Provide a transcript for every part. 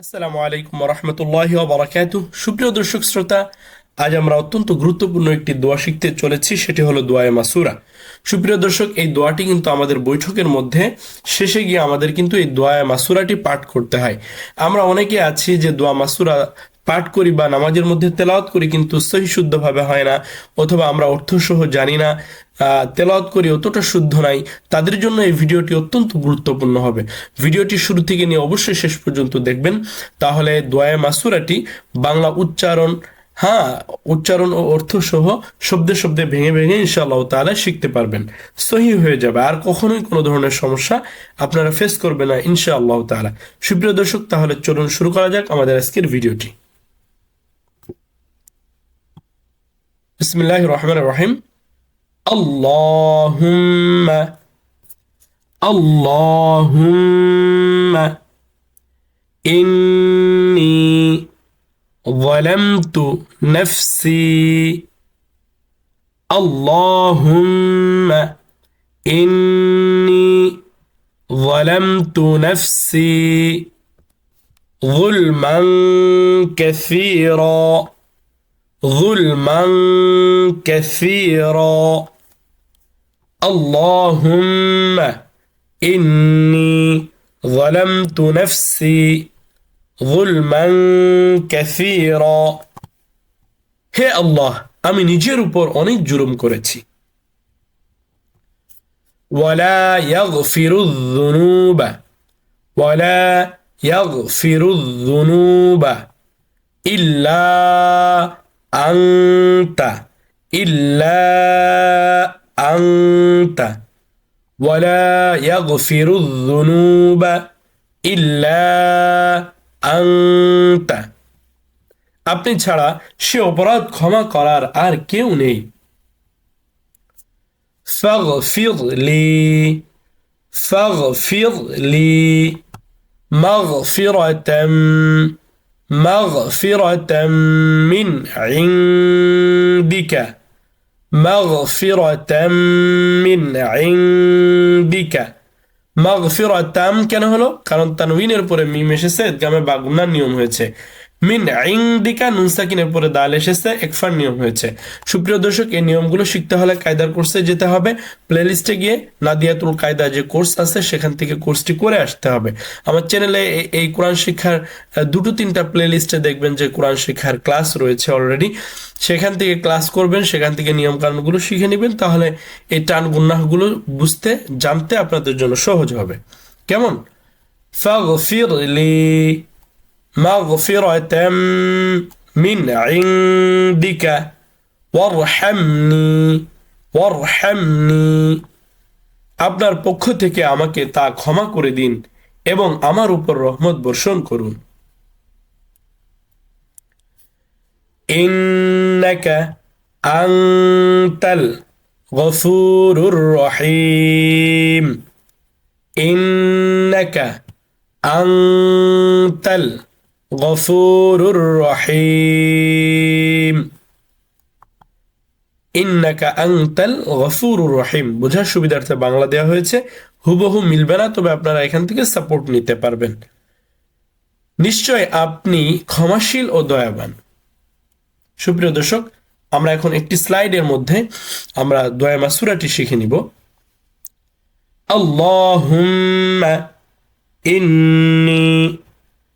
আসসালামু আলাইকুম রহমতুল্লাহ বারাকাতু সুপ্রিয় দর্শক, শ্রোতা, আজ আমরা অত্যন্ত গুরুত্বপূর্ণ একটি দোয়া শিখতে চলেছি, সেটি হলো দোয়ায় মাসুরা। সুপ্রিয় দর্শক, এই দোয়াটি কিন্তু আমাদের বৈঠকের মধ্যে শেষে গিয়ে আমাদের কিন্তু এই দোয়া মাসুরাটি পাঠ করতে হয়। আমরা অনেকে আছি যে দোয়া মাসুরা পাঠ করি বা নামাজের মধ্যে তেলাওয়াত করি কিন্তু সহি শুদ্ধভাবে হয় না অথবা আমরা অর্থসহ জানি না আহ, তেলাওয়াত করি অতটা শুদ্ধ নাই তাদের জন্য এই ভিডিওটি অত্যন্ত গুরুত্বপূর্ণ হবে। ভিডিওটি শুরু থেকে নিয়ে অবশ্যই শেষ পর্যন্ত দেখবেন। তাহলে দোয়া মাসুরাটি বাংলা উচ্চারণ হ্যাঁ উচ্চারণ ও অর্থ সহ শব্দে শব্দে ভেঙে ভেঙে ইনশাআল্লাহ তাআলা শিখতে পারবেন। সহি হয়ে যাবে আর কখনোই কোনো ধরনের সমস্যা আপনারা ফেস করবেন না ইনশাআল্লাহ তাআলা। সুপ্রিয় দর্শক তাহলে চলুন শুরু করা যাক আমাদের আজকের ভিডিওটি। بسم الله الرحمن الرحيم اللهم اللهم إني ظلمت نفسي اللهم إني ظلمت نفسي ظلما كثيرا ظلما كثيرا اللهم إني ظلمت نفسي ظلما كثيرا হে আল্লাহ আমি নিজের উপর অনেক জুলুম করেছি ولا يغفر الذنوب ولا يغفر الذنوب إلا أنت إلا أنت ولا يغفر الذنوب إلا أنت আপনি ছাড়া সে অপরাধ ক্ষমা করার আর কেউ নেই فاغفر لي فاغفر لي مغفرة مغفرة من عندك مغفرة من عندك মাগফিরাতাম কেন হলো কারণ তানউইনের পরে মিম এসেছে গামে বাগুনার নিয়ম হয়েছে মিন ইংদিকা নুন সাকিনের পরে দাল এসেছে, একফার নিয়ম হয়েছে। সুপ্রিয় দর্শক, এই নিয়মগুলো শিখতে হলে কায়দার কোর্সে যেতে হবে। প্লেলিস্টে গিয়ে নাদিয়াতুল কায়দা যে কোর্স আছে, সেখান থেকে কোর্সটি করে আসতে হবে। আমার চ্যানেলে এই- কোরআন শিক্ষার দুটো তিনটা প্লেলিস্টে দেখবেন যে কোরআন শিক্ষার ক্লাস রয়েছে অলরেডি সেখান থেকে ক্লাস করবেন, সেখান থেকে নিয়ম কানুনগুলো শিখে নেবেন, তাহলে এই টান গুন্নাহগুলো বুঝতে, জানতে আপনাদের জন্য সহজ হবে। কেমন? ফাগফির লি مغفرة من عندك وارحمني وارحمني আপনার পক্ষ থেকে আমাকে তা ক্ষমা করে দিন এবং আমার উপর রহমত বর্ষণ করুন إنك أنت الغفور الرحيم إنك أنت গফুরুর রহিম। ইন্নাকা আংতাল গফুরুর রহিম। বোঝার সুবিধার্থে বাংলা দেওয়া হয়েছে, হুবহু মিলবে না, তবে আপনারা এখান থেকে সাপোর্ট নিতে পারবেন। নিশ্চয় আপনি ক্ষমাশীল ও দয়াবান। সুপ্রিয় দর্শক, আমরা এখন একটি স্লাইডের মধ্যে আমরা দয়া মাসুরাটি শিখে নিব। আল্লাহুম্মা ইন্নী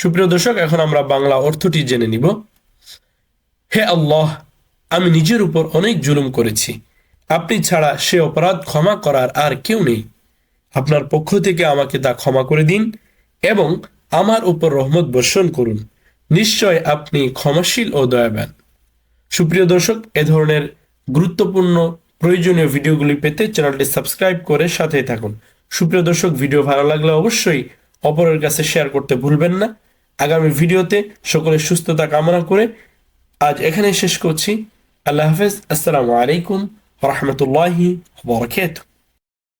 সুপ্রিয় দর্শক, এখন আমরা বাংলা অর্থটি জেনে নিব। হে আল্লাহ, আমি নিজের উপর অনেক জুলুম করেছি। আপনি ছাড়া সে অপরাধ ক্ষমা করার আর কেউ নেই। আপনার পক্ষ থেকে আমাকে তা ক্ষমা করে দিন এবং আমার উপর রহমত বর্ষণ করুন। নিশ্চয় আপনি ক্ষমাশীল ও দয়াবান। সুপ্রিয় দর্শক, এ ধরনের গুরুত্বপূর্ণ প্রয়োজনীয় ভিডিওগুলি পেতে চ্যানেলটি সাবস্ক্রাইব করে সাথেই থাকুন। সুপ্রিয় দর্শক, ভিডিও ভালো লাগলে অবশ্যই অপরের কাছে শেয়ার করতে ভুলবেন না। আগামী ভিডিওতে সকলের সুস্থতা কামনা করে আজ এখানে শেষ করছি। আল্লাহ হাফেজ। আসসালামু আলাইকুম রহমতুল্লাহি বরকাতুহ।